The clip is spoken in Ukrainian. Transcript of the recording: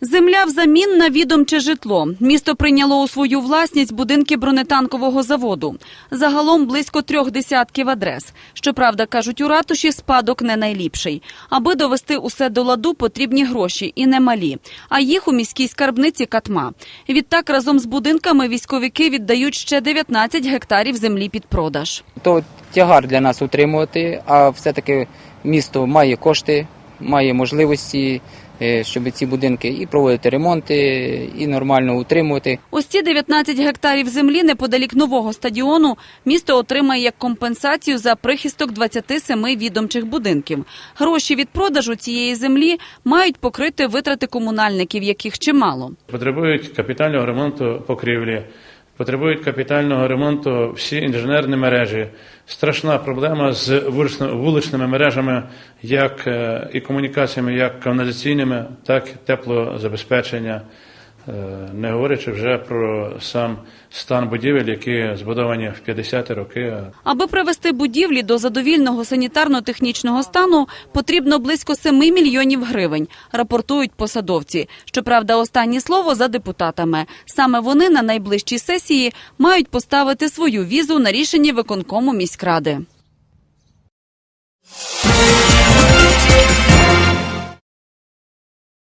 Земля взамін на відомче житло. Місто прийняло у свою власність будинки бронетанкового заводу. Загалом близько трьох десятків адрес. Щоправда, кажуть у ратуші, спадок не найліпший. Аби довести усе до ладу, потрібні гроші і немалі. А їх у міській скарбниці катма. Відтак разом з будинками військовики віддають ще 19 гектарів землі під продаж. То тягар для нас утримувати, а все-таки місто має кошти, має можливості, е, щоб ці будинки і проводити ремонти, і нормально утримувати. Ось ці 19 гектарів землі неподалік нового стадіону місто отримає як компенсацію за прихисток 27 відомчих будинків. Гроші від продажу цієї землі мають покрити витрати комунальників, яких чимало. Потребують капітального ремонту покрівлі, потребують капітального ремонту всі інженерні мережі. Страшна проблема з вуличними мережами, як е, і комунікаціями, як каналізаційними, так і теплозабезпечення. Е, Не говорячи вже про сам стан будівель, які збудовані в 50-ті роки. Аби привести будівлі до задовільного санітарно-технічного стану, потрібно близько 7 мільйонів гривень, рапортують посадовці. Щоправда, останнє слово за депутатами. Саме вони на найближчій сесії мають поставити свою візу на рішення виконкому міськради.